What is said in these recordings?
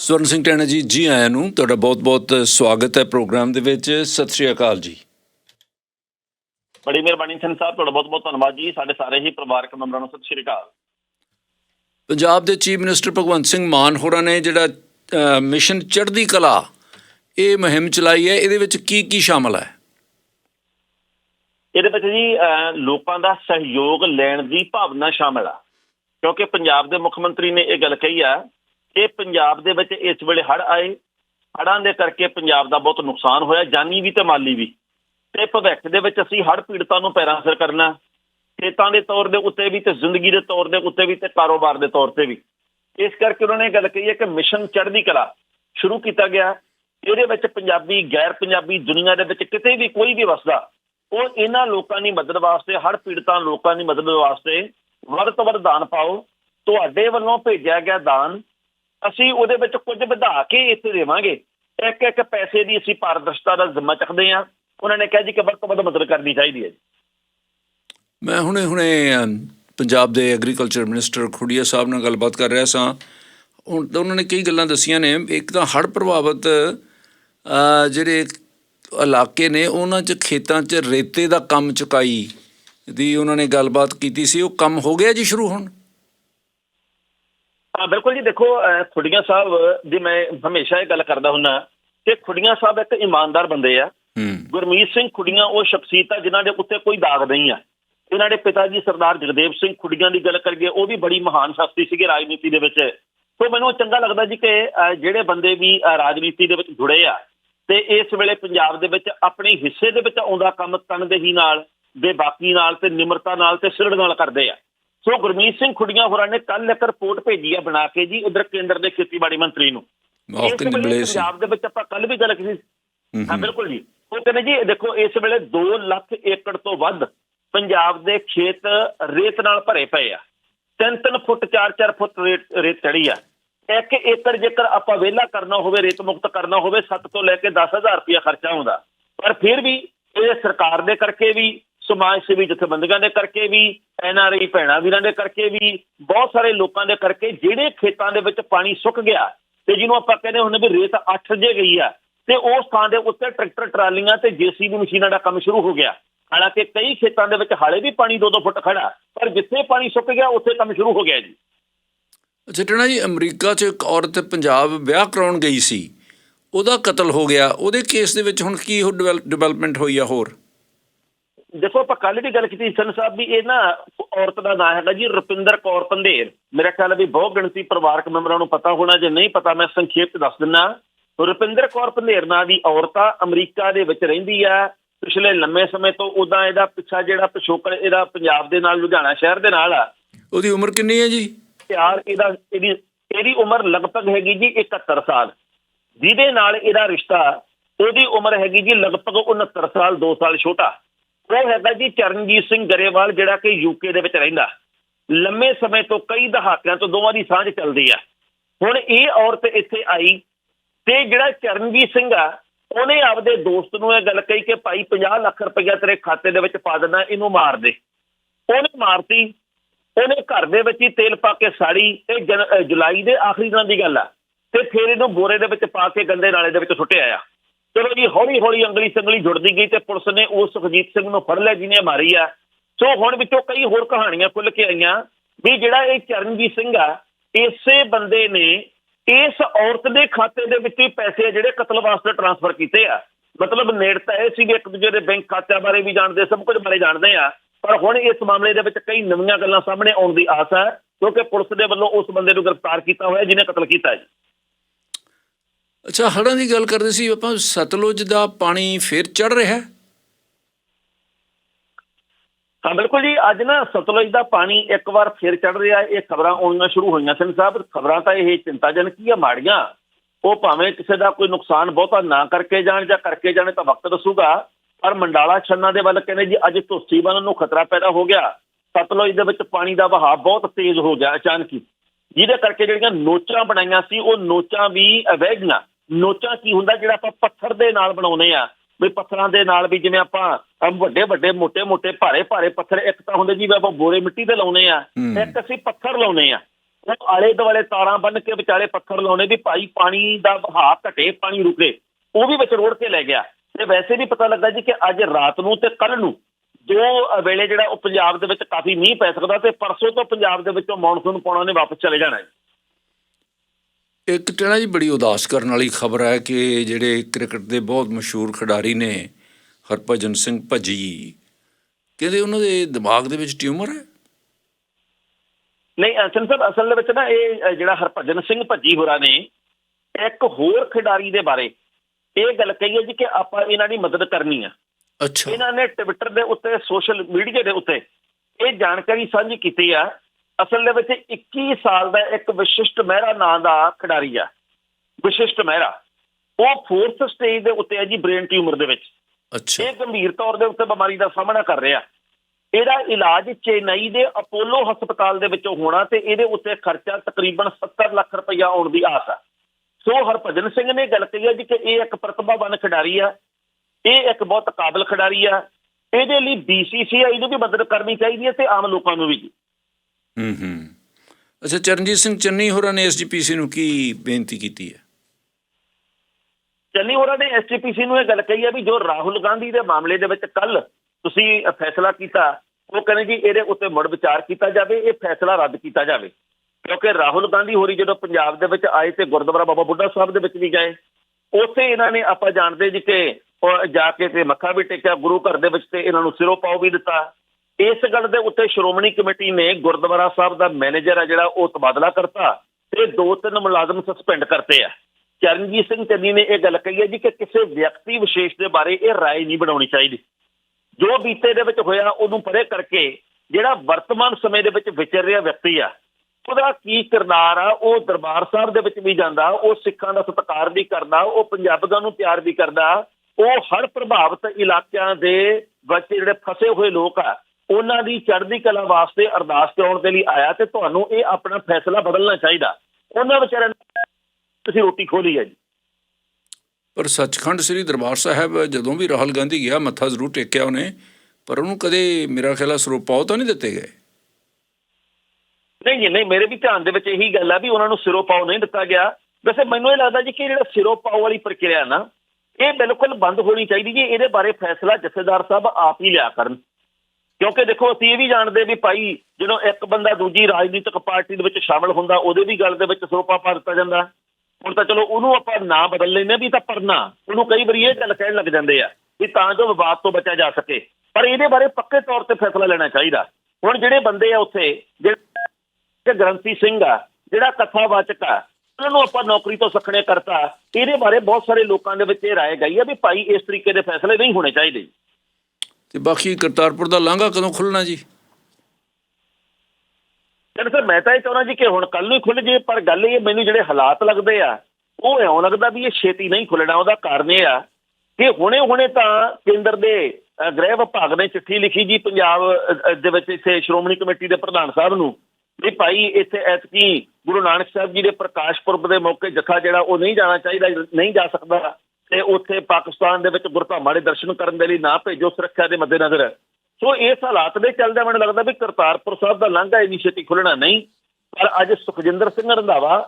ਸਵਰਨ ਸਿੰਘ ਟੈਣਾ ਜੀ ਜੀ ਆਇਆਂ ਨੂੰ ਤੁਹਾਡਾ ਬਹੁਤ-ਬਹੁਤ ਸਵਾਗਤ ਹੈ ਪ੍ਰੋਗਰਾਮ ਦੇ ਵਿੱਚ। ਸਤਿ ਸ਼੍ਰੀ ਅਕਾਲ ਜੀ। ਬੜੀ ਮਿਹਰਬਾਨੀ ਸਿੰਘ ਸਾਹਿਬ ਤੁਹਾਡਾ ਬਹੁਤ ਬਹੁਤ ਧੰਨਵਾਦ ਜੀ। ਸਾਡੇ ਸਾਰੇ ਹੀ ਪਰਿਵਾਰਕ ਮੈਂਬਰਾਂ ਨੂੰ ਸਤਿ ਸ਼੍ਰੀ ਅਕਾਲ। ਪੰਜਾਬ ਦੇ ਚੀਫ ਮਿਨਿਸਟਰ ਭਗਵੰਤ ਸਿੰਘ ਮਾਨ ਹੋਰਾਂ ਨੇ ਜਿਹੜਾ ਮਿਸ਼ਨ ਚੜ੍ਹਦੀ ਕਲਾ ਇਹ ਮੁਹਿੰਮ ਚਲਾਈ ਹੈ। ਇਹਦੇ ਵਿੱਚ ਕੀ ਕੀ ਸ਼ਾਮਲ ਹੈ? ਇਹਦੇ ਵਿੱਚ ਜੀ ਲੋਕਾਂ ਦਾ ਸਹਿਯੋਗ ਲੈਣ ਦੀ ਭਾਵਨਾ ਸ਼ਾਮਲ ਆ। ਕਿਉਂਕਿ ਪੰਜਾਬ ਦੇ ਮੁੱਖ ਮੰਤਰੀ ਨੇ ਇਹ ਗੱਲ ਕਹੀ ਆ ਇਹ ਪੰਜਾਬ ਦੇ ਵਿੱਚ ਇਸ ਵੇਲੇ ਹੜ੍ਹ ਆਏ। ਹੜ੍ਹਾਂ ਦੇ ਕਰਕੇ ਪੰਜਾਬ ਦਾ ਬਹੁਤ ਨੁਕਸਾਨ ਹੋਇਆ, ਜਾਨੀ ਵੀ ਤੇ ਮਾਲੀ ਵੀ। ਤੇ ਭਵਿੱਖ ਦੇ ਵਿੱਚ ਅਸੀਂ ਹੜ੍ਹ ਪੀੜਤਾਂ ਨੂੰ ਪੈਰਾਂ ਸਿਰ ਕਰਨਾ ਖੇਤਾਂ ਦੇ ਤੌਰ ਦੇ ਉੱਤੇ ਵੀ ਤੇ ਜ਼ਿੰਦਗੀ ਦੇ ਤੌਰ ਦੇ ਉੱਤੇ ਵੀ ਤੇ ਕਾਰੋਬਾਰ ਦੇ ਤੌਰ ਤੇ ਵੀ। ਇਸ ਕਰਕੇ ਉਹਨਾਂ ਨੇ ਗੱਲ ਕਹੀ ਹੈ ਕਿ ਮਿਸ਼ਨ ਚੜ੍ਹਦੀ ਕਲਾ ਸ਼ੁਰੂ ਕੀਤਾ ਗਿਆ ਇਹਦੇ ਵਿੱਚ ਪੰਜਾਬੀ, ਗੈਰ ਪੰਜਾਬੀ ਦੁਨੀਆ ਦੇ ਵਿੱਚ ਕਿਤੇ ਵੀ ਕੋਈ ਵੀ ਵਸਦਾ, ਉਹ ਇਹਨਾਂ ਲੋਕਾਂ ਦੀ ਮਦਦ ਵਾਸਤੇ ਹਰ ਪੀੜਤਾਂ ਲੋਕਾਂ ਦੀ ਮਦਦ ਵਾਸਤੇ ਵੱਧ ਤੋਂ ਵੱਧ ਦਾਨ ਪਾਓ। ਤੁਹਾਡੇ ਵੱਲੋਂ ਭੇਜਿਆ ਗਿਆ ਦਾਨ ਅਸੀਂ ਉਹਦੇ ਵਿੱਚ ਕੁਝ ਵਧਾ ਕੇ ਇੱਥੇ ਦੇਵਾਂਗੇ। ਇੱਕ ਇੱਕ ਪੈਸੇ ਦੀ ਅਸੀਂ ਪਾਰਦਰਸ਼ਤਾ ਦਾ ਜ਼ਿੰਮਾ ਚੱਕਦੇ ਹਾਂ। ਉਹਨਾਂ ਨੇ ਕਿਹਾ ਜੀ ਕਿ ਵੱਧ ਤੋਂ ਵੱਧ ਮਦਦ ਕਰਨੀ ਚਾਹੀਦੀ ਹੈ ਜੀ। ਮੈਂ ਹੁਣੇ ਹੁਣੇ ਪੰਜਾਬ ਦੇ ਐਗਰੀਕਲਚਰ ਮਿਨਿਸਟਰ ਖੁੜੀਆ ਸਾਹਿਬ ਨਾਲ ਗੱਲਬਾਤ ਕਰ ਰਿਹਾ ਸਾਂ। ਹੁਣ ਤਾਂ ਉਹਨਾਂ ਨੇ ਕਈ ਗੱਲਾਂ ਦੱਸੀਆਂ ਨੇ। ਇੱਕ ਤਾਂ ਹੜ੍ਹ ਪ੍ਰਭਾਵਿਤ ਜਿਹੜੇ ਇਲਾਕੇ ਨੇ, ਉਹਨਾਂ 'ਚ ਖੇਤਾਂ 'ਚ ਰੇਤੇ ਦਾ ਕੰਮ ਚੁਕਾਈ ਦੀ ਉਹਨਾਂ ਨੇ ਗੱਲਬਾਤ ਕੀਤੀ ਸੀ। ਉਹ ਕੰਮ ਹੋ ਗਿਆ ਜੀ ਸ਼ੁਰੂ ਹੁਣ? ਹਾਂ ਬਿਲਕੁਲ ਜੀ ਦੇਖੋ ਖੁੱਡੀਆਂ ਸਾਹਿਬ ਦੀ ਮੈਂ ਹਮੇਸ਼ਾ ਇਹ ਗੱਲ ਕਰਦਾ ਹੁੰਨਾ ਕਿ ਖੁੱਡੀਆਂ ਸਾਹਿਬ ਇੱਕ ਇਮਾਨਦਾਰ ਬੰਦੇ ਆ। ਗੁਰਮੀਤ ਸਿੰਘ ਖੁੱਡੀਆਂ ਉਹ ਸ਼ਖਸੀਅਤ ਆ ਜਿਨ੍ਹਾਂ ਦੇ ਉੱਤੇ ਕੋਈ ਦਾਗ ਨਹੀਂ ਆ। ਇਹਨਾਂ ਦੇ ਪਿਤਾ ਜੀ ਸਰਦਾਰ ਜਗਦੇਵ ਸਿੰਘ ਖੁੱਡੀਆਂ ਦੀ ਗੱਲ ਕਰੀਏ ਉਹ ਵੀ ਬੜੀ ਮਹਾਨ ਸ਼ਖਸੀ ਸੀਗੇ ਰਾਜਨੀਤੀ ਦੇ ਵਿੱਚ। ਸੋ ਮੈਨੂੰ ਚੰਗਾ ਲੱਗਦਾ ਜੀ ਕਿ ਜਿਹੜੇ ਬੰਦੇ ਵੀ ਰਾਜਨੀਤੀ ਦੇ ਵਿੱਚ ਜੁੜੇ ਆ ਤੇ ਇਸ ਵੇਲੇ ਪੰਜਾਬ ਦੇ ਵਿੱਚ ਆਪਣੇ ਹਿੱਸੇ ਦੇ ਵਿੱਚ ਆਉਂਦਾ ਕੰਮ ਤਨਦੇਹੀ ਨਾਲ ਦੇ ਬਾਕੀ ਨਾਲ ਤੇ ਨਿਮਰਤਾ ਨਾਲ ਤੇ ਸਿਰੜ ਨਾਲ ਕਰਦੇ ਆ। ਸੋ ਗੁਰਮੀਤ ਸਿੰਘ ਖੁੱਡੀਆਂ ਹੋਰਾਂ ਨੇ ਕੱਲ ਇੱਕ ਰਿਪੋਰਟ ਭੇਜੀ ਆ ਬਣਾ ਕੇ ਜੀ ਉਧਰ ਕੇਂਦਰ ਦੇ ਖੇਤੀਬਾੜੀ ਮੰਤਰੀ ਨੂੰ। ਸੀ। ਪੰਜਾਬ ਦੇ ਵਿੱਚ ਆਪਾਂ ਕੱਲ ਵੀ ਗੱਲ ਕੀਤੀ ਹੂੰ। ਬਿਲਕੁਲ ਜੀ। ਉਹ ਕਹਿੰਦੇ ਜੀ ਦੇਖੋ ਇਸ ਵੇਲੇ 2 ਲੱਖ ਏਕੜ ਤੋਂ ਵੱਧ ਪੰਜਾਬ ਦੇ ਖੇਤ ਰੇਤ ਨਾਲ ਭਰੇ ਪਏ ਆ। 3-3 ਫੁੱਟ 4-4 ਫੁੱਟ ਰੇਤ ਚੜੀ ਆ। ਇੱਕ ਏਕੜ ਜੇਕਰ ਆਪਾਂ ਵਿਹਲਾ ਕਰਨਾ ਹੋਵੇ ਰੇਤ ਮੁਕਤ ਕਰਨਾ ਹੋਵੇ 7 ਤੋਂ ਲੈ ਕੇ 10000 ਰੁਪਇਆ ਖਰਚਾ ਆਉਂਦਾ। ਪਰ ਫਿਰ ਵੀ ਇਹ ਸਰਕਾਰ ਦੇ ਕਰਕੇ ਵੀ ਸਮਾਜ ਸੇਵੀ ਜਥੇਬੰਦੀਆਂ ਦੇ ਕਰਕੇ ਵੀ, ਐਨ ਆਰ ਆਈ ਭੈਣਾਂ ਵੀਰਾਂ ਦੇ ਕਰਕੇ ਵੀ, ਬਹੁਤ ਸਾਰੇ ਲੋਕਾਂ ਦੇ ਕਰਕੇ ਜਿਹੜੇ ਖੇਤਾਂ ਦੇ ਵਿੱਚ ਪਾਣੀ ਸੁੱਕ ਗਿਆ ਤੇ ਜਿਹਨੂੰ ਆਪਾਂ ਕਹਿੰਦੇ ਹੁੰਦੇ ਵੀ ਰੇਤ ਅੱਠ ਜੇ ਗਈ ਆ, ਤੇ ਉਸ ਥਾਂ ਦੇ ਉੱਤੇ ਟਰੈਕਟਰ, ਟਰਾਲੀਆਂ ਤੇ ਜੀਸੀਬੀ ਮਸ਼ੀਨਾਂ ਦਾ ਕੰਮ ਸ਼ੁਰੂ ਹੋ ਗਿਆ। ਹਾਲਾਂਕਿ ਕਈ ਖੇਤਾਂ ਦੇ ਵਿੱਚ ਹਾਲੇ ਵੀ ਪਾਣੀ 2-2 ਫੁੱਟ ਖੜਾ ਪਰ ਜਿੱਥੇ ਪਾਣੀ ਸੁੱਕ ਗਿਆ, ਉੱਥੇ ਕੰਮ ਸ਼ੁਰੂ ਹੋ ਗਿਆ ਜੀ। ਅੱਛਾ ਜੀ, ਅਮਰੀਕਾ 'ਚ ਇੱਕ ਔਰਤ ਪੰਜਾਬ ਵਿਆਹ ਕਰਾਉਣ ਗਈ ਸੀ। ਉਹਦਾ ਕਤਲ ਹੋ ਗਿਆ। ਉਹਦੇ ਕੇਸ ਦੇ ਵਿੱਚ ਹੁਣ ਕੀ ਡਿਵੈਲਪਮੈਂਟ ਹੋਈ ਆ ਹੋਰ? ਦੇਖੋ ਆਪਾਂ ਕੱਲ ਵੀ ਗੱਲ ਕੀਤੀ ਸਨ ਸਾਹਿਬ ਵੀ ਇਹ ਨਾ ਔਰਤ ਦਾ ਨਾਂ ਹੈਗਾ ਜੀ ਰੁਪਿੰਦਰ ਕੌਰ ਪੰਧੇਰ। ਮੇਰਾ ਖਿਆਲ ਹੈ ਵੀ ਬਹੁਤ ਗਿਣਤੀ ਪਰਿਵਾਰਕ ਮੈਂਬਰਾਂ ਨੂੰ ਪਤਾ ਹੋਣਾ ਜੇ ਨਹੀਂ ਪਤਾ ਮੈਂ ਸੰਖੇਪ ਦੱਸ ਦਿੰਨਾ। ਰੁਪਿੰਦਰ ਕੌਰ ਪੰਧੇਰ ਨਾਂ ਦੀ ਔਰਤ ਅਮਰੀਕਾ ਦੇ ਵਿੱਚ ਰਹਿੰਦੀ ਆ। ਪਿਛਲੇ ਲੰਮੇ ਸਮੇਂ ਤੋਂ ਉਦਾਂ ਇਹਦਾ ਪਿੱਛਾ ਜਿਹੜਾ ਪਿਛੋਕੜ ਇਹਦਾ ਪੰਜਾਬ ਦੇ ਨਾਲ ਲੁਧਿਆਣਾ ਸ਼ਹਿਰ ਦੇ ਨਾਲ ਆ। ਉਹਦੀ ਉਮਰ ਕਿੰਨੀ ਹੈ ਜੀ? ਪਿਆਰ ਇਹਦਾ ਇਹਦੀ ਇਹਦੀ ਉਮਰ ਲਗਭਗ ਹੈਗੀ ਜੀ 71 ਸਾਲ। ਜਿਹਦੇ ਨਾਲ ਇਹਦਾ ਰਿਸ਼ਤਾ ਉਹਦੀ ਉਮਰ ਹੈਗੀ ਜੀ ਲਗਭਗ 69 ਸਾਲ 2 ਸਾਲ ਛੋਟਾ। ਉਹ ਹੈਗਾ ਜੀ ਚਰਨਜੀਤ ਸਿੰਘ ਗਰੇਵਾਲ, ਜਿਹੜਾ ਕਿ ਯੂਕੇ ਦੇ ਵਿੱਚ ਰਹਿੰਦਾ। ਲੰਮੇ ਸਮੇਂ ਤੋਂ ਕਈ ਦਹਾਕਿਆਂ ਤੋਂ ਦੋਵਾਂ ਦੀ ਸਾਂਝ ਚੱਲਦੀ ਆ। ਹੁਣ ਇਹ ਔਰਤ ਇੱਥੇ ਆਈ ਤੇ ਜਿਹੜਾ ਚਰਨਜੀਤ ਸਿੰਘ ਆ, ਉਹਨੇ ਆਪਦੇ ਦੋਸਤ ਨੂੰ ਇਹ ਗੱਲ ਕਹੀ ਕਿ ਭਾਈ 50 ਲੱਖ ਰੁਪਇਆ ਤੇਰੇ ਖਾਤੇ ਦੇ ਵਿੱਚ ਪਾ ਦਿੰਦਾ, ਇਹਨੂੰ ਮਾਰ ਦੇ। ਉਹਨੇ ਮਾਰਤੀ, ਉਹਨੇ ਘਰ ਦੇ ਵਿੱਚ ਹੀ ਤੇਲ ਪਾ ਕੇ ਸਾੜੀ, ਇਹ ਜਨ- ਜੁਲਾਈ ਦੇ ਆਖਰੀ ਦਿਨਾਂ ਦੀ ਗੱਲ ਆ। ਤੇ ਫਿਰ ਇਹਨੂੰ ਬੋਰੇ ਦੇ ਵਿੱਚ ਪਾ ਕੇ ਗੰਦੇ ਨਾਲੇ ਦੇ ਵਿੱਚ ਸੁੱਟਿਆ ਆ। ਚਲੋ ਜੀ ਹੌਲੀ ਹੌਲੀ ਅੰਗਲੀ ਸੰਗਲੀ ਜੁੜਦੀ ਗਈ ਤੇ ਪੁਲਿਸ ਨੇ ਉਸ ਸੁਖਜੀਤ ਸਿੰਘ ਨੂੰ ਫੜ ਲਿਆ ਜਿਹਨੇ ਮਾਰੀ ਆ। ਸੋ ਹੁਣ ਵਿੱਚੋਂ ਕਈ ਹੋਰ ਕਹਾਣੀਆਂ ਖੁੱਲ ਕੇ ਆਈਆਂ ਵੀ ਜਿਹੜਾ ਇਹ ਚਰਨਜੀਤ ਸਿੰਘ ਆ, ਇਸੇ ਬੰਦੇ ਨੇ ਇਸ ਔਰਤ ਦੇ ਖਾਤੇ ਦੇ ਵਿੱਚ ਹੀ ਪੈਸੇ ਜਿਹੜੇ ਕਤਲ ਵਾਸਤੇ ਟ੍ਰਾਂਸਫਰ ਕੀਤੇ ਆ। ਮਤਲਬ ਨੇੜਤਾ ਇਹ ਸੀ ਵੀ ਇੱਕ ਦੂਜੇ ਦੇ ਬੈਂਕ ਖਾਤਿਆਂ ਬਾਰੇ ਵੀ ਜਾਣਦੇ, ਸਭ ਕੁਝ ਬਾਰੇ ਜਾਣਦੇ ਆ। ਪਰ ਹੁਣ ਇਸ ਮਾਮਲੇ ਦੇ ਵਿੱਚ ਕਈ ਨਵੀਆਂ ਗੱਲਾਂ ਸਾਹਮਣੇ ਆਉਣ ਦੀ ਆਸ ਹੈ ਕਿਉਂਕਿ ਪੁਲਿਸ ਦੇ ਵੱਲੋਂ ਉਸ ਬੰਦੇ ਨੂੰ ਗ੍ਰਿਫਤਾਰ ਕੀਤਾ ਹੋਇਆ ਜਿਹਨੇ ਕਤਲ ਕੀਤਾ ਜੀ। ਅੱਛਾ, ਹੜ੍ਹਾਂ ਦੀ ਗੱਲ ਕਰਦੇ ਸੀ, ਆਪਾਂ ਸਤਲੁਜ ਦਾ ਪਾਣੀ ਫੇਰ ਚੜ ਰਿਹਾ? ਹੈ ਹਾਂ ਬਿਲਕੁਲ ਜੀ, ਅੱਜ ਨਾ ਸਤਲੁਜ ਦਾ ਪਾਣੀ ਇੱਕ ਵਾਰ ਫਿਰ ਚੜ ਰਿਹਾ, ਇਹ ਖਬਰਾਂ ਆਉਣੀਆਂ ਸ਼ੁਰੂ ਹੋਈਆਂ ਸਨ ਸਾਹਿਬ। ਖਬਰਾਂ ਤਾਂ ਇਹ ਚਿੰਤਾਜਨਕ ਹੀ ਆ, ਮਾੜੀਆਂ। ਉਹ ਭਾਵੇਂ ਕਿਸੇ ਦਾ ਕੋਈ ਨੁਕਸਾਨ ਬਹੁਤਾ ਨਾ ਕਰਕੇ ਜਾਣ ਜਾਂ ਕਰਕੇ ਜਾਣੇ ਤਾਂ ਵਕਤ ਦੱਸੂਗਾ। ਪਰ ਮੰਡਾਲਾ ਛੰਨਾ ਦੇ ਵੱਲ ਕਹਿੰਦੇ ਜੀ, ਅੱਜ ਧੁੱਸੀ ਬਣਨ ਨੂੰ ਖਤਰਾ ਪੈਦਾ ਹੋ ਗਿਆ। ਸਤਲੁਜ ਦੇ ਵਿੱਚ ਪਾਣੀ ਦਾ ਵਹਾਅ ਬਹੁਤ ਤੇਜ਼ ਹੋ ਗਿਆ ਅਚਾਨਕ ਹੀ। ਜਿਹਦੇ ਕਰਕੇ ਜਿਹੜੀਆਂ ਨੋਚਾਂ ਬਣਾਈਆਂ ਸੀ, ਉਹ ਨੋਚਾਂ ਵੀ ਅਵੈਧੀਆਂ ਨੋਚਾ ਕੀ ਹੁੰਦਾ ਜਿਹੜਾ ਆਪਾਂ ਪੱਥਰ ਦੇ ਨਾਲ ਬਣਾਉਨੇ ਆ? ਵੀ ਪੱਥਰਾਂ ਦੇ ਨਾਲ ਵੀ ਜਿਵੇਂ ਆਪਾਂ ਵੱਡੇ ਵੱਡੇ ਮੋٹے ਮੋٹے ਭਾਰੇ ਭਾਰੇ ਪੱਥਰ ਇੱਕ ਤਾਂ ਹੁੰਦੇ ਜੀ ਆਪਾਂ ਬੋਰੇ ਮਿੱਟੀ ਦੇ ਲਾਉਨੇ ਆ ਇੱਕ ਅਸੀਂ ਪੱਥਰ ਲਾਉਨੇ ਆ। ਉਹ ਆਲੇ ਦੁਆਲੇ ਤਾਰਾਂ ਬੰਨ ਕੇ ਵਿਚਾਲੇ ਪੱਥਰ ਲਾਉਨੇ ਵੀ ਭਾਈ ਪਾਣੀ ਦਾ ਵਹਾਅ ਘਟੇ ਪਾਣੀ ਰੁਕੇ। ਉਹ ਵੀ ਵਿੱਚ ਰੋੜ ਕੇ ਲੈ ਗਿਆ। ਤੇ ਵੈਸੇ ਵੀ ਪਤਾ ਲੱਗਾ ਜੀ ਕਿ ਅੱਜ ਰਾਤ ਨੂੰ ਤੇ ਕੱਲ ਨੂੰ ਦੋ ਵੇਲੇ ਜਿਹੜਾ ਉਹ ਪੰਜਾਬ ਦੇ ਵਿੱਚ ਕਾਫੀ ਮੀਂਹ ਪੈ ਸਕਦਾ ਤੇ ਪਰਸੋਂ ਤੋਂ ਪੰਜਾਬ ਦੇ ਵਿੱਚੋਂ ਮੌਨਸੂਨ ਪਾਉਣਾ ਨੇ ਵਾਪਸ ਚਲੇ ਜਾਣਾ ਹੈ। ਇੱਕ ਟਣਾ ਜੀ ਬੜੀ ਉਦਾਸ ਕਰਨ ਵਾਲੀ ਖਬਰ ਹੈ ਕਿ ਜਿਹੜੇ ਕ੍ਰਿਕਟ ਦੇ ਬਹੁਤ ਮਸ਼ਹੂਰ ਖਿਡਾਰੀ ਨੇ ਹਰਭਜਨ ਸਿੰਘ ਭੱਜੀ ਕਹਿੰਦੇ ਉਹਨਾਂ ਦੇ ਦਿਮਾਗ ਦੇ ਵਿੱਚ ਟਿਊਮਰ ਹੈ? ਨਹੀਂ ਅਸਲ ਸਾਹਿਬ ਅਸਲ ਦੇ ਵਿੱਚ ਨਾ ਇਹ ਜਿਹੜਾ ਹਰਭਜਨ ਸਿੰਘ ਭੱਜੀ ਹੋਰਾਂ ਨੇ ਇੱਕ ਹੋਰ ਖਿਡਾਰੀ ਦੇ ਬਾਰੇ ਇਹ ਗੱਲ ਕਹੀ ਹੈ ਜੀ ਕਿ ਆਪਾਂ ਇਹਨਾਂ ਦੀ ਮਦਦ ਕਰਨੀ ਆ। ਅੱਛਾ। ਇਹਨਾਂ ਨੇ ਟਵਿੱਟਰ ਦੇ ਉੱਤੇ ਸੋਸ਼ਲ ਮੀਡੀਆ ਦੇ ਉੱਤੇ ਇਹ ਜਾਣਕਾਰੀ ਸਾਂਝੀ ਕੀਤੀ ਆ ਅਸਲ ਦੇ ਵਿੱਚ 21 ਸਾਲ ਦਾ ਇੱਕ ਵਿਸ਼ਿਸ਼ਟ ਮਹਿਰਾ ਨਾਂ ਦਾ ਖਿਡਾਰੀ ਆ। ਵਿਸ਼ਿਸ਼ਟ ਮਹਿਰਾ। ਉਹ ਫੋਰਥ ਸਟੇਜ ਦੇ ਉੱਤੇ ਹੈ ਜੀ ਬ੍ਰੇਨ ਟਿਊਮਰ ਦੇ ਵਿੱਚ। ਅੱਛਾ। ਇਹ ਗੰਭੀਰ ਤੌਰ ਦੇ ਉੱਤੇ ਬਿਮਾਰੀ ਦਾ ਸਾਹਮਣਾ ਕਰ ਰਿਹਾ। ਇਹਦਾ ਇਲਾਜ ਚੇਨਈ ਦੇ ਅਪੋਲੋ ਹਸਪਤਾਲ ਦੇ ਵਿੱਚੋਂ ਹੋਣਾ ਤੇ ਇਹਦੇ ਉੱਤੇ ਖਰਚਾ ਤਕਰੀਬਨ 70 ਲੱਖ ਰੁਪਈਆ ਆਉਣ ਦੀ ਆਸ ਆ। ਸੋ ਹਰਭਜਨ ਸਿੰਘ ਨੇ ਗੱਲ ਕਹੀ ਹੈ ਜੀ ਕਿ ਇਹ ਇੱਕ ਪ੍ਰਤਿਭਾਵਾਨ ਖਿਡਾਰੀ ਆ। ਇਹ ਇੱਕ ਬਹੁਤ ਕਾਬਲ ਖਿਡਾਰੀ ਆ। ਇਹਦੇ ਲਈ BCCI ਨੂੰ ਵੀ ਮਦਦ ਕਰਨੀ ਚਾਹੀਦੀ ਹੈ ਤੇ ਆਮ ਲੋਕਾਂ ਨੂੰ ਵੀ ਜੀ। ਹੂੰ ਹੂੰ ਅੱਛਾ, ਚਰਨਜੀਤ ਸਿੰਘ ਚੰਨੀ ਹੋਰਾਂ ਨੇ ਐਸਜੀਪੀਸੀ ਨੂੰ ਕੀ ਬੇਨਤੀ ਕੀਤੀ ਹੈ? ਚੰਨੀ ਹੋਰਾਂ ਨੇ ਐਸਟੀਪੀਸੀ ਨੂੰ ਇਹ ਗੱਲ ਕਹੀ ਹੈ ਵੀ ਜੋ ਰਾਹੁਲ ਗਾਂਧੀ ਦੇ ਮਾਮਲੇ ਦੇ ਵਿੱਚ ਕੱਲ ਤੁਸੀਂ ਫੈਸਲਾ ਕੀਤਾ, ਉਹ ਕਹਿੰਦੇ ਜੀ ਇਹਦੇ ਉੱਤੇ ਮੁੜ ਵਿਚਾਰ ਕੀਤਾ ਜਾਵੇ, ਇਹ ਫੈਸਲਾ ਰੱਦ ਕੀਤਾ ਜਾਵੇ। ਕਿਉਂਕਿ ਰਾਹੁਲ ਗਾਂਧੀ ਹੋਰੀ ਜਦੋਂ ਪੰਜਾਬ ਦੇ ਵਿੱਚ ਆਏ ਤੇ ਗੁਰਦੁਆਰਾ ਬਾਬਾ ਬੁੱਢਾ ਸਾਹਿਬ ਦੇ ਵਿੱਚ ਵੀ ਗਏ, ਉੱਥੇ ਇਹਨਾਂ ਨੇ ਆਪਾਂ ਜਾਣਦੇ ਜੀ ਕਿ ਜਾ ਕੇ ਤੇ ਮੱਥਾ ਵੀ ਟੇਕਿਆ, ਗੁਰੂ ਘਰ ਦੇ ਵਿੱਚ ਤੇ ਇਹਨਾਂ ਨੂੰ ਸਿਰੋਂ ਪਾਉ ਵੀ ਦਿੱਤਾ। ਇਸ ਗੱਲ ਦੇ ਉੱਤੇ ਸ਼੍ਰੋਮਣੀ ਕਮੇਟੀ ਨੇ ਗੁਰਦੁਆਰਾ ਸਾਹਿਬ ਦਾ ਮੈਨੇਜਰ ਆ ਜਿਹੜਾ ਉਹ ਤਬਾਦਲਾ ਕਰਤਾ ਤੇ ਦੋ ਤਿੰਨ ਮੁਲਾਜ਼ਮ ਸਸਪੈਂਡ ਕਰਤੇ ਆ ਚਰਨਜੀਤ ਸਿੰਘ ਚੰਨੀ ਨੇ ਇਹ ਗੱਲ ਕਹੀ ਹੈ ਜੀ ਕਿ ਕਿਸੇ ਵਿਅਕਤੀ ਵਿਸ਼ੇਸ਼ ਦੇ ਬਾਰੇ ਇਹ رائے ਨਹੀਂ ਬਣਾਉਣੀ ਚਾਹੀਦੀ ਜੋ ਬੀਤੇ ਦੇ ਵਿੱਚ ਹੋਇਆ ਉਹਨੂੰ ਪਰੇ ਕਰਕੇ ਜਿਹੜਾ ਵਰਤਮਾਨ ਸਮੇਂ ਦੇ ਵਿੱਚ ਵਿਚਰ ਰਿਹਾ ਵਿਅਕਤੀ ਆ ਉਹਦਾ ਕੀ ਕਿਰਦਾਰ ਆ ਉਹ ਦਰਬਾਰ ਸਾਹਿਬ ਦੇ ਵਿੱਚ ਵੀ ਜਾਂਦਾ ਉਹ ਸਿੱਖਾਂ ਦਾ ਸਤਿਕਾਰ ਵੀ ਕਰਦਾ ਉਹ ਪੰਜਾਬੀਆਂ ਨੂੰ ਪਿਆਰ ਵੀ ਕਰਦਾ ਉਹ ਹਰ ਪ੍ਰਭਾਵਿਤ ਇਲਾਕਿਆਂ ਦੇ ਵਿੱਚ ਜਿਹੜੇ ਫਸੇ ਹੋਏ ਲੋਕ ਆ ਉਹਨਾਂ ਦੀ ਚੜ੍ਹਦੀ ਕਲਾ ਵਾਸਤੇ ਅਰਦਾਸ ਕਰਾਉਣ ਦੇ ਲਈ ਆਇਆ ਤੇ ਤੁਹਾਨੂੰ ਇਹ ਆਪਣਾ ਫੈਸਲਾ ਬਦਲਣਾ ਚਾਹੀਦਾ। ਉਹਨਾਂ ਵਿਚਾਰਿਆਂ ਨੇ ਤੁਸੀਂ ਰੋਟੀ ਖੋਲੀ ਹੈ ਜੀ। ਪਰ ਸੱਚਖੰਡ ਸ੍ਰੀ ਦਰਬਾਰ ਸਾਹਿਬ ਜਦੋਂ ਵੀ ਰਾਹੁਲ ਗਾਂਧੀ ਗਿਆ ਮੱਥਾ ਜ਼ਰੂਰ ਟੇਕਿਆ ਉਹਨੇ ਪਰ ਉਹਨੂੰ ਕਦੇ ਮੇਰਾ ਖਿਆਲ ਆ ਸਰੋਪਾਉ ਤਾਂ ਨਹੀਂ ਦਿੱਤੇ ਗਏ। ਨਹੀਂ ਜੀ ਨਹੀਂ ਮੇਰੇ ਵੀ ਧਿਆਨ ਦੇ ਵਿੱਚ ਇਹੀ ਗੱਲ ਆ ਵੀ ਉਹਨਾਂ ਨੂੰ ਸਿਰੋਂ ਪਾਉ ਨਹੀਂ ਦਿੱਤਾ ਗਿਆ। ਵੈਸੇ ਮੈਨੂੰ ਇਹ ਲੱਗਦਾ ਜੀ ਕਿ ਜਿਹੜਾ ਸਿਰੋਂ ਪਾਉ ਵਾਲੀ ਪ੍ਰਕਿਰਿਆ ਨਾ ਇਹ ਬਿਲਕੁਲ ਬੰਦ ਹੋਣੀ ਚਾਹੀਦੀ ਜੀ। ਇਹਦੇ ਬਾਰੇ ਫੈਸਲਾ ਜਥੇਦਾਰ ਸਾਹਿਬ ਆਪ ਹੀ ਲਿਆ ਕਰਨ। ਕਿਉਂਕਿ ਦੇਖੋ ਅਸੀਂ ਇਹ ਵੀ ਜਾਣਦੇ ਵੀ ਭਾਈ ਜਦੋਂ ਇੱਕ ਬੰਦਾ ਦੂਜੀ ਰਾਜਨੀਤਿਕ ਪਾਰਟੀ ਦੇ ਵਿੱਚ ਸ਼ਾਮਲ ਹੁੰਦਾ, ਉਹਦੇ ਵੀ ਗੱਲ ਦੇ ਵਿੱਚ ਸਰੋਪਾ ਪਾ ਦਿੱਤਾ ਜਾਂਦਾ। ਹੁਣ ਤਾਂ ਚਲੋ ਉਹਨੂੰ ਆਪਾਂ ਨਾਂ ਬਦਲ ਲੈਂਦੇ ਹਾਂ ਵੀ ਤਾਂ ਪਰਨਾ। ਉਹਨੂੰ ਕਈ ਵਾਰੀ ਇਹ ਗੱਲ ਕਹਿਣ ਲੱਗ ਜਾਂਦੇ ਆ ਵੀ ਤਾਂ ਜੋ ਵਿਵਾਦ ਤੋਂ ਬਚਿਆ ਜਾ ਸਕੇ। ਪਰ ਇਹਦੇ ਬਾਰੇ ਪੱਕੇ ਤੌਰ ਤੇ ਫੈਸਲਾ ਲੈਣਾ ਚਾਹੀਦਾ। ਹੁਣ ਜਿਹੜੇ ਬੰਦੇ ਆ ਉੱਥੇ, ਜਿਹੜੇ ਗ੍ਰੰਥੀ ਸਿੰਘ ਆ, ਜਿਹੜਾ ਕਥਾਵਾਚਕ ਆ, ਉਹਨਾਂ ਨੂੰ ਆਪਾਂ ਨੌਕਰੀ ਤੋਂ ਸਖਣੇ ਕਰਤਾ। ਇਹਦੇ ਬਾਰੇ ਬਹੁਤ ਸਾਰੇ ਲੋਕਾਂ ਦੇ ਵਿੱਚ ਇਹ ਰਾਏ ਗਈ ਆ ਵੀ ਭਾਈ ਇਸ ਤਰੀਕੇ ਦੇ ਫੈਸਲੇ ਨਹੀਂ ਹੋਣੇ ਚਾਹੀਦੇ। ਤੇ ਬਾਕੀ ਕਰਤਾਰਪੁਰ ਦਾ ਲਾਂਘਾ ਕਦੋਂ ਖੁੱਲਣਾ ਜੀ? ਸਰ, ਮੈਂ ਤਾਂ ਇਹ ਚਾਹੁੰਦਾ ਜੀ ਕਿ ਹੁਣ ਕੱਲ ਨੂੰ ਖੁੱਲ ਜੇ ਪਰ ਗੱਲ ਇਹ ਮੈਨੂੰ ਜਿਹੜੇ ਹਾਲਾਤ ਲੱਗਦੇ ਆ, ਉਹ ਇਉਂ ਲੱਗਦਾ ਵੀ ਇਹ ਛੇਤੀ ਨਹੀਂ ਖੁੱਲਣਾ ਉਹਦਾ ਕਾਰਨ ਇਹ ਆ ਕਿ ਹੁਣੇ ਹੁਣੇ ਤਾਂ ਕੇਂਦਰ ਦੇ ਗ੍ਰਹਿ ਵਿਭਾਗ ਨੇ ਚਿੱਠੀ ਲਿਖੀ ਜੀ ਪੰਜਾਬ ਦੇ ਵਿੱਚ ਇੱਥੇ ਸ਼੍ਰੋਮਣੀ ਕਮੇਟੀ ਦੇ ਪ੍ਰਧਾਨ ਸਾਹਿਬ ਨੂੰ ਵੀ ਭਾਈ ਇੱਥੇ ਐਤਕੀ ਗੁਰੂ ਨਾਨਕ ਸਾਹਿਬ ਜੀ ਦੇ ਪ੍ਰਕਾਸ਼ ਪੁਰਬ ਦੇ ਮੌਕੇ ਜਥਾ ਜਿਹੜਾ ਉਹ ਨਹੀਂ ਜਾਣਾ ਚਾਹੀਦਾ, ਨਹੀਂ ਜਾ ਸਕਦਾ। ਤੇ ਉੱਥੇ ਪਾਕਿਸਤਾਨ ਦੇ ਵਿੱਚ ਗੁਰਧਾਮਾਂ ਦੇ ਦਰਸ਼ਨ ਕਰਨ ਦੇ ਲਈ ਨਾ ਭੇਜੋ, ਸੁਰੱਖਿਆ ਦੇ ਮੱਦੇਨਜ਼ਰ। ਸੋ ਇਸ ਹਾਲਾਤ ਦੇ ਚੱਲਦੇ ਮੈਨੂੰ ਲੱਗਦਾ ਵੀ ਕਰਤਾਰਪੁਰ ਸਾਹਿਬ ਦਾ ਲਾਂਘਾ ਇੰਨੀ ਛੇਤੀ ਖੁੱਲਣਾ ਨਹੀਂ, ਪਰ ਅੱਜ ਸੁਖਜਿੰਦਰ ਸਿੰਘ ਰੰਧਾਵਾ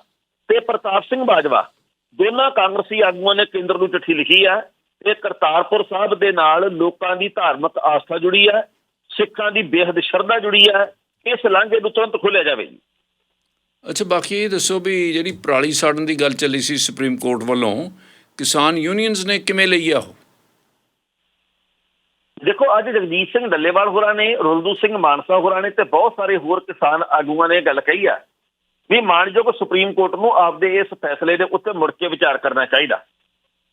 ਤੇ ਪ੍ਰਤਾਪ ਸਿੰਘ ਬਾਜਵਾ ਦੋਨਾਂ ਕਾਂਗਰਸੀ ਆਗੂਆਂ ਨੇ ਕੇਂਦਰ ਨੂੰ ਚਿੱਠੀ ਲਿਖੀ ਆ ਇਹ ਕਰਤਾਰਪੁਰ ਸਾਹਿਬ ਦੇ ਨਾਲ ਲੋਕਾਂ ਦੀ ਧਾਰਮਿਕ ਆਸਥਾ ਜੁੜੀ ਹੈ ਸਿੱਖਾਂ ਦੀ ਬੇਹੱਦ ਸ਼ਰਧਾ ਜੁੜੀ ਹੈ ਇਸ ਲਾਂਘੇ ਨੂੰ ਤੁਰੰਤ ਖੋਲਿਆ ਜਾਵੇ ਜੀ। ਅੱਛਾ, ਬਾਕੀ ਇਹ ਦੱਸੋ ਵੀ ਜਿਹੜੀ ਪਰਾਲੀ ਸਾੜਨ ਦੀ ਗੱਲ ਚੱਲੀ ਸੀ ਸੁਪਰੀਮ ਕੋਰਟ ਵੱਲੋਂ ਕਿਸਾਨ ਯੂਨੀਅਨਸ ਨੇ ਕਿਵੇਂ ਲਈ ਆ ਉਹ? ਦੇਖੋ, ਅੱਜ ਜਗਜੀਤ ਸਿੰਘ ਡੱਲੇਵਾਲ ਹੋਰਾਂ ਨੇ, ਰੁਲਦੂ ਸਿੰਘ ਮਾਨਸਾ ਹੋਰਾਂ ਨੇ ਤੇ ਬਹੁਤ ਸਾਰੇ ਹੋਰ ਕਿਸਾਨ ਆਗੂਆਂ ਨੇ ਇਹ ਗੱਲ ਕਹੀ ਆ ਵੀ ਮਾਨਯੋਗ ਸੁਪਰੀਮ ਕੋਰਟ ਨੂੰ ਆਪਦੇ ਇਸ ਫੈਸਲੇ ਦੇ ਉੱਤੇ ਮੁੜ ਕੇ ਵਿਚਾਰ ਕਰਨਾ ਚਾਹੀਦਾ।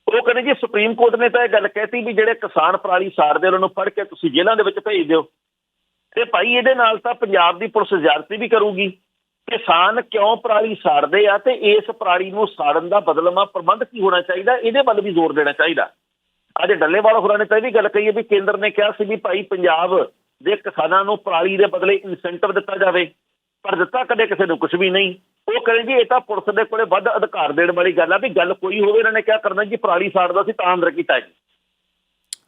ਉਹ ਕਹਿੰਦੇ ਜੀ, ਸੁਪਰੀਮ ਕੋਰਟ ਨੇ ਤਾਂ ਇਹ ਗੱਲ ਕਹਿਤੀ ਵੀ ਜਿਹੜੇ ਕਿਸਾਨ ਪਰਾਲੀ ਸਾੜਦੇ ਉਹਨਾਂ ਨੂੰ ਫੜ ਕੇ ਤੁਸੀਂ ਜੇਲ੍ਹਾਂ ਦੇ ਵਿੱਚ ਭੇਜ ਦਿਓ। ਤੇ ਭਾਈ ਇਹਦੇ ਨਾਲ ਤਾਂ ਪੰਜਾਬ ਦੀ ਪੁਲਿਸ ਜ਼ਿਆਦਤੀ ਵੀ ਕਰੂਗੀ। ਕਿਸਾਨ ਕਿਉਂ ਪਰਾਲੀ ਸਾੜਦੇ ਆ ਤੇ ਇਸ ਪਰਾਲੀ ਨੂੰ ਸਾੜਨ ਦਾ ਬਦਲਵਾਂ ਪ੍ਰਬੰਧ ਕੀ ਹੋਣਾ ਚਾਹੀਦਾ? ਇਹਦੇ ਵੱਲ ਵੀ ਜ਼ੋਰ ਦੇਣਾ ਚਾਹੀਦਾ। ਅੱਜ ਡੱਲੇਵਾਲ ਹੋਰਾਂ ਨੇ ਤਾਂ ਗੱਲ ਕਹੀ ਹੈ ਵੀ ਕੇਂਦਰ ਨੇ ਕਿਹਾ ਸੀ ਵੀ ਭਾਈ ਪੰਜਾਬ ਦੇ ਕਿਸਾਨਾਂ ਨੂੰ ਪਰਾਲੀ ਦੇ ਬਦਲੇ ਇਨਸੈਂਟਿਵ ਦਿੱਤਾ ਜਾਵੇ। ਪਰ ਦਿੱਤਾ ਕਦੇ ਕਿਸੇ ਨੂੰ ਕੁਝ ਵੀ ਨਹੀਂ। ਉਹ ਕਹਿੰਦੇ ਜੀ, ਇਹ ਤਾਂ ਪੁਲਿਸ ਦੇ ਕੋਲੇ ਵੱਧ ਅਧਿਕਾਰ ਦੇਣ ਵਾਲੀ ਗੱਲ ਆ ਵੀ ਗੱਲ ਕੋਈ ਹੋਵੇ, ਇਹਨਾਂ ਨੇ ਕਿਹਾ ਕਰਨਾ ਜੀ, ਪਰਾਲੀ ਸਾੜਦਾ ਸੀ ਤਾਂ ਅੰਦਰ ਕੀਤਾ ਜੀ।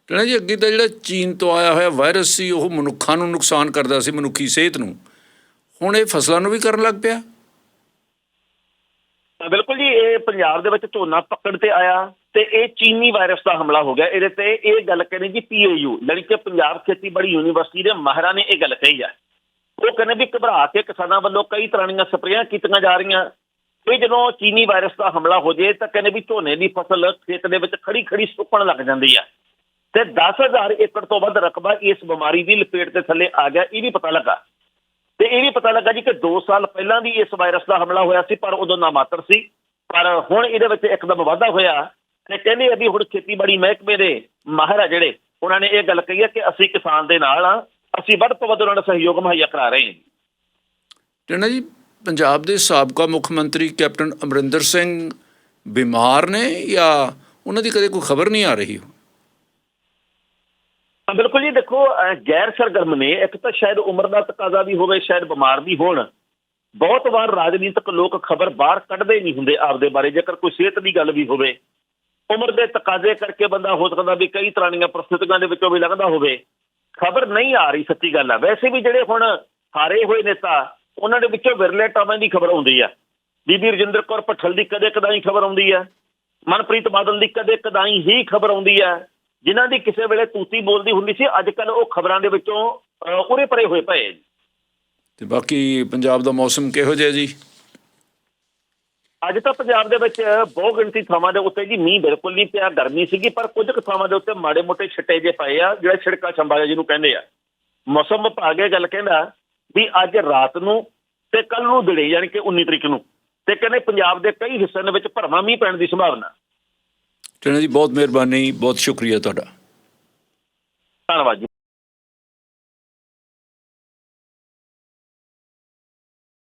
ਕਹਿੰਦੇ ਜੀ, ਅੱਗੇ ਤਾਂ ਜਿਹੜਾ ਚੀਨ ਤੋਂ ਆਇਆ ਹੋਇਆ ਵਾਇਰਸ ਸੀ, ਉਹ ਮਨੁੱਖਾਂ ਨੂੰ ਨੁਕਸਾਨ ਕਰਦਾ ਸੀ, ਮਨੁੱਖੀ ਸਿਹਤ ਨੂੰ। ਹੁਣ ਇਹ ਫਸਲਾਂ ਨੂੰ ਵੀ ਕਰਨ ਲੱਗ ਪਿਆ। ਬਿਲਕੁਲ ਜੀ, ਇਹ ਪੰਜਾਬ ਦੇ ਵਿੱਚ ਝੋਨਾ ਪੱਕਣ ਤੇ ਆਇਆ ਤੇ ਇਹ ਚੀਨੀ ਵਾਇਰਸ ਦਾ ਹਮਲਾ ਹੋ ਗਿਆ। ਇਹਦੇ ਤੇ ਇਹ ਗੱਲ ਕਹਿੰਦੇ ਜੀ ਪੀਏਯੂ ਯਾਨੀ ਕਿ ਪੰਜਾਬ ਖੇਤੀਬਾੜੀ ਯੂਨੀਵਰਸਿਟੀ ਦੇ ਮਾਹਿਰਾਂ ਨੇ ਇਹ ਗੱਲ ਕਹੀ ਹੈ ਉਹ ਕਹਿੰਦੇ ਵੀ ਘਬਰਾ ਕੇ ਕਿਸਾਨਾਂ ਵੱਲੋਂ ਕਈ ਤਰ੍ਹਾਂ ਦੀਆਂ ਸਪਰੇਆਂ ਕੀਤੀਆਂ ਜਾ ਰਹੀਆਂ। ਇਹ ਜਦੋਂ ਚੀਨੀ ਵਾਇਰਸ ਦਾ ਹਮਲਾ ਹੋ ਜੇ ਤਾਂ ਕਹਿੰਦੇ ਵੀ ਝੋਨੇ ਦੀ ਫਸਲ ਖੇਤ ਦੇ ਵਿੱਚ ਖੜੀ ਖੜੀ ਸੁੱਕਣ ਲੱਗ ਜਾਂਦੀ ਹੈ ਤੇ 10000 ਏਕੜ ਤੋਂ ਵੱਧ ਰਕਬਾ ਇਸ ਬਿਮਾਰੀ ਦੀ ਲਪੇਟ ਦੇ ਥੱਲੇ ਆ ਗਿਆ, ਇਹ ਵੀ ਪਤਾ ਲੱਗਾ। ਤੇ ਇਹ ਵੀ ਪਤਾ ਲੱਗਾ ਜੀ ਕਿ 2 ਸਾਲ ਪਹਿਲਾਂ ਵੀ ਇਸ ਵਾਇਰਸ ਦਾ ਹਮਲਾ ਹੋਇਆ ਸੀ, ਪਰ ਉਦੋਂ ਨਾ ਮਾਤਰ ਸੀ। ਪਰ ਹੁਣ ਇਹਦੇ ਵਿੱਚ ਇੱਕਦਮ ਵਾਧਾ ਹੋਇਆ ਤੇ ਕਹਿੰਦੇ ਆ ਵੀ ਹੁਣ ਖੇਤੀਬਾੜੀ ਮਹਿਕਮੇ ਦੇ ਮਾਹਿਰ ਆ ਜਿਹੜੇ, ਉਹਨਾਂ ਨੇ ਇਹ ਗੱਲ ਕਹੀ ਹੈ ਕਿ ਅਸੀਂ ਕਿਸਾਨ ਦੇ ਨਾਲ ਆ, ਅਸੀਂ ਵੱਧ ਤੋਂ ਵੱਧ ਉਹਨਾਂ ਨੂੰ ਸਹਿਯੋਗ ਮੁਹੱਈਆ ਕਰਾ ਰਹੇ ਹਾਂ। ਟੰਡਾ ਜੀ, ਪੰਜਾਬ ਦੇ ਸਾਬਕਾ ਮੁੱਖ ਮੰਤਰੀ ਕੈਪਟਨ ਅਮਰਿੰਦਰ ਸਿੰਘ ਬਿਮਾਰ ਨੇ ਜਾਂ ਉਹਨਾਂ ਦੀ ਕਦੇ ਕੋਈ ਖਬਰ ਨਹੀਂ ਆ ਰਹੀ? ਬਿਲਕੁਲ ਜੀ ਦੇਖੋ ਗੈਰ ਸਰਗਰਮ ਨੇ, ਇੱਕ ਤਾਂ ਸ਼ਾਇਦ ਉਮਰ ਦਾ ਤਕਾਜ਼ਾ ਵੀ ਹੋਵੇ, ਸ਼ਾਇਦ ਬਿਮਾਰ ਵੀ ਹੋਣ। ਬਹੁਤ ਵਾਰ ਰਾਜਨੀਤਿਕ ਲੋਕ ਖਬਰ ਬਾਹਰ ਕੱਢਦੇ ਨਹੀਂ ਹੁੰਦੇ ਆਪਦੇ ਬਾਰੇ, ਜੇਕਰ ਕੋਈ ਸਿਹਤ ਦੀ ਗੱਲ ਵੀ ਹੋਵੇ। ਉਮਰ ਦੇ ਤਕਾਜ਼ੇ ਕਰਕੇ ਬੰਦਾ ਹੋ ਸਕਦਾ ਵੀ ਕਈ ਤਰ੍ਹਾਂ ਦੀਆਂ ਪ੍ਰਸਥਿਤੀਆਂ ਦੇ ਵਿੱਚੋਂ ਵੀ ਲੰਘਦਾ ਹੋਵੇ। ਖਬਰ ਨਹੀਂ ਆ ਰਹੀ, ਸੱਚੀ ਗੱਲ ਆ। ਵੈਸੇ ਵੀ ਜਿਹੜੇ ਹੁਣ ਹਾਰੇ ਹੋਏ ਨੇਤਾ ਉਹਨਾਂ ਦੇ ਵਿੱਚੋਂ ਵਿਰਲੇ ਟਾਵਾਂ ਦੀ ਖਬਰ ਆਉਂਦੀ ਆ। ਬੀਬੀ ਰਜਿੰਦਰ ਕੌਰ ਪੱਠਲ ਦੀ ਕਦੇ ਕਦਾਈ ਖਬਰ ਆਉਂਦੀ ਆ। ਮਨਪ੍ਰੀਤ ਬਾਦਲ ਦੀ ਕਦੇ ਕਦਾਈ ਹੀ ਖਬਰ ਆਉਂਦੀ ਆ। ਜਿਨ੍ਹਾਂ ਦੀ ਕਿਸੇ ਵੇਲੇ ਤੂਤੀ ਬੋਲਦੀ ਹੁੰਦੀ ਸੀ ਅੱਜ ਕੱਲ ਉਹ ਖਬਰਾਂ ਦੇ ਵਿੱਚੋਂ ਉਰੇ ਪਰੇ ਹੋਏ ਪਏ ਜੀ। ਤੇ ਬਾਕੀ ਪੰਜਾਬ ਦਾ ਮੌਸਮ ਕਿਹੋ ਜਿਹਾ ਜੀ? ਅੱਜ ਤਾਂ ਪੰਜਾਬ ਦੇ ਵਿੱਚ ਬਹੁ ਗਿਣਤੀ ਥਾਵਾਂ ਦੇ ਉੱਤੇ ਜੀ ਮੀਂਹ ਬਿਲਕੁਲ ਨਹੀਂ ਪਿਆ ਗਰਮੀ ਸੀਗੀ ਪਰ ਕੁਝ ਕੁ ਥਾਵਾਂ ਦੇ ਉੱਤੇ ਮਾੜੇ ਮੋਟੇ ਛਿੱਟੇ ਜੇ ਪਏ ਆ ਜਿਹੜਾ ਛਿੜਕਾ ਛੰਬਾ ਜਿਹਨੂੰ ਕਹਿੰਦੇ ਆ। ਮੌਸਮ ਵਿਭਾਗ ਇਹ ਗੱਲ ਕਹਿੰਦਾ ਵੀ ਅੱਜ ਰਾਤ ਨੂੰ ਤੇ ਕੱਲ ਨੂੰ ਦਿਨੇ ਯਾਨੀ ਕਿ 19 ਤਰੀਕ ਨੂੰ ਤੇ ਕਹਿੰਦੇ ਪੰਜਾਬ ਦੇ ਕਈ ਹਿੱਸਿਆਂ ਦੇ ਵਿੱਚ ਭਰਵਾਂ ਮੀਂਹ ਪੈਣ ਦੀ ਸੰਭਾਵਨਾ। ਟੰਡਾ ਜੀ ਬਹੁਤ ਮਿਹਰਬਾਨੀ ਬਹੁਤ ਸ਼ੁਕਰੀਆ ਤੁਹਾਡਾ। ਧੰਨਵਾਦ ਜੀ।